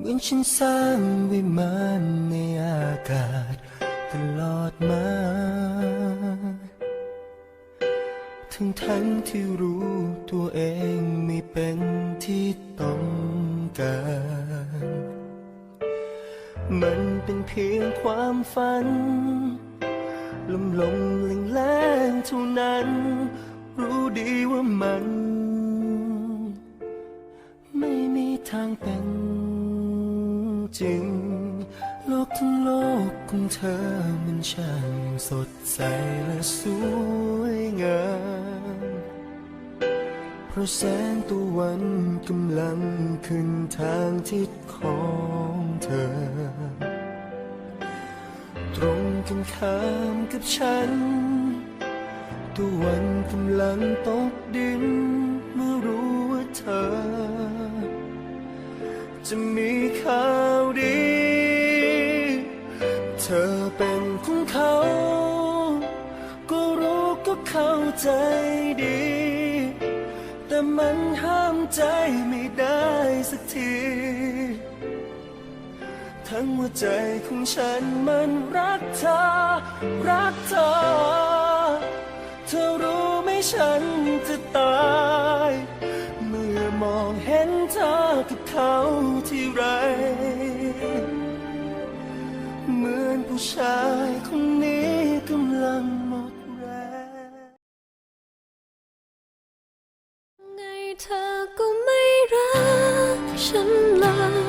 เหมือนฉันสร้างวิมานในอากาศตลอดมา ทั้งทั้งที่รู้ตัวเองไม่เป็นที่ต้องการ มันเป็นเพียงความฝันลมลมแรงแรงเท่านั้น รู้ดีว่ามัน ไม่มีทางเป็น จริง โลกทั้งโลกของเธอมันช่างสดใสและสวยงาม เพราะแสงตะวันกำลังขึ้นทางทิศของเธอ ตรงกันข้ามกับฉันตะวันกำลังตกดินเมื่อรู้ว่าเธอ จะมีข่า ธอเป็นของเขา ก็รู้ก็เข้าใจดี แต่มันห้ามใจไม่ได้สักที ทั้งหัวใจของฉันมันรักเธอ รักเธอ เธอรู้ไหมฉันจะตาย เมื่อมองเห็นเธอกับเขาที่ร ชายคนนี้กำลังหมดแรงไงเธอก็ไม่รักฉันเลย